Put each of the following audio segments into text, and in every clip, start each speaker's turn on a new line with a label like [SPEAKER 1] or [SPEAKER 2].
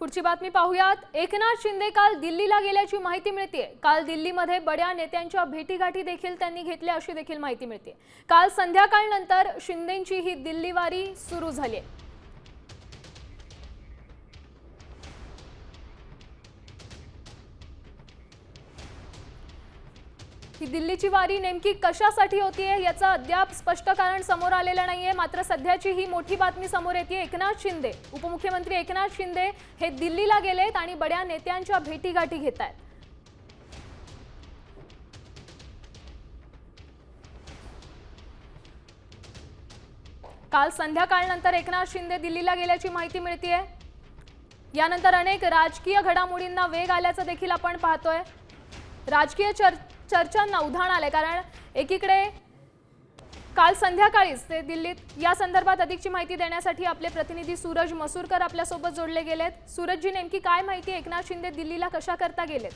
[SPEAKER 1] पुढची बातमी पाहूयात. एकनाथ शिंदे काल दिल्लीला गेल्याची माहिती मिळते काल दिल्लीमध्ये बड्या नेत्यांच्या भेटीगाठी देखील त्यांनी घेतल्या अशी देखील माहिती मिळते काल संध्याकाळनंतर शिंदेची ही दिल्लीवारी सुरू झाली आहे ही दिल्लीची वारी नेमकी कशासाठी होतीये याचं अद्याप स्पष्ट कारण समोर आलेलं नाहीये. मात्र सध्याची ही मोठी बातमी समोर येते एकनाथ शिंदे उपमुख्यमंत्री एकनाथ शिंदे हे दिल्लीला गेलेत आणि बड्या नेत्यांच्या भेटीगाठी घेत आहेत काल संध्याकाळनंतर एकनाथ शिंदे दिल्लीला गेल्याची माहिती मिळतीये. यानंतर अनेक राजकीय घडामोडींना वेग आल्याचं देखील आपण पाहतोय. राजकीय चर्चा चर्चांना उधाण आले कारण एकीकडे काल संध्याकाळीच ते दिल्लीत या संदर्भात अधिकची माहिती देण्यासाठी आपले प्रतिनिधी सूरज मसूरकर आपल्यासोबत जोडले गेलेत. सूरजजी नेमकी काय माहिती एकनाथ शिंदे दिल्लीला कशा करता गेलेत?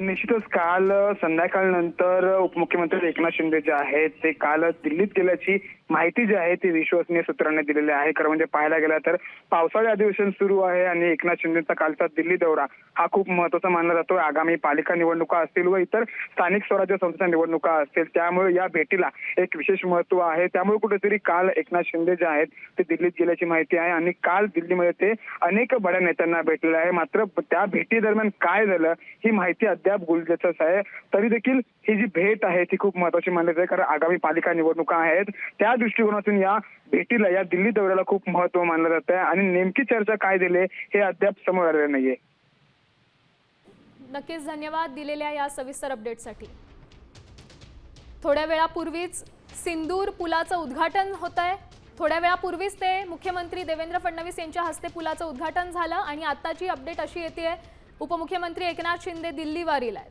[SPEAKER 2] निश्चितच काल संध्याकाळनंतर उपमुख्यमंत्री एकनाथ शिंदे जे आहेत ते काल दिल्लीत गेल्याची माहिती जी आहे ती विश्वसनीय सूत्रांनी दिलेली आहे. खरं म्हणजे पाहायला गेलं तर पावसाळी अधिवेशन सुरू आहे आणि एकनाथ शिंदेचा कालचा दिल्ली दौरा हा खूप महत्त्वाचा मानला जातो आगामी पालिका निवडणुका असतील व इतर स्थानिक स्वराज्य संस्थेच्या निवडणुका असतील त्यामुळे या भेटीला एक विशेष महत्त्व आहे. त्यामुळे कुठेतरी काल एकनाथ शिंदे जे आहेत ते दिल्लीत गेल्याची माहिती आहे आणि काल दिल्लीमध्ये ते अनेक बड्या नेत्यांना भेटलेले आहे. मात्र त्या भेटी दरम्यान काय झालं ही माहिती अद्याप गुलदस्तच आहे. तरी देखील ही जी भेट आहे ती खूप महत्वाची मानली जाते. कारण आगामी पालिका निवडणुका आहेत. त्या दृष्टिकोनातून या भेटीला या दिल्ली दौऱ्याला खूप महत्त्व मानलं जात आहे आणि नेमकी चर्चा काय दिली हे अद्याप समोर आलेलं नाहीये.
[SPEAKER 1] नक्कीच धन्यवाद दिलेल्या या सविस्तर अपडेटसाठी थोड्या वेळापूर्वीच सिंदूर पुलाचं उद्घाटन होत आहे थोड्या वेळापूर्वीच ते मुख्यमंत्री देवेंद्र फडणवीस यांच्या हस्ते पुलाचं उद्घाटन झालं आणि आत्ताची अपडेट अशी येते उपमुख्यमंत्री एकनाथ शिंदे दिल्ली आहेत.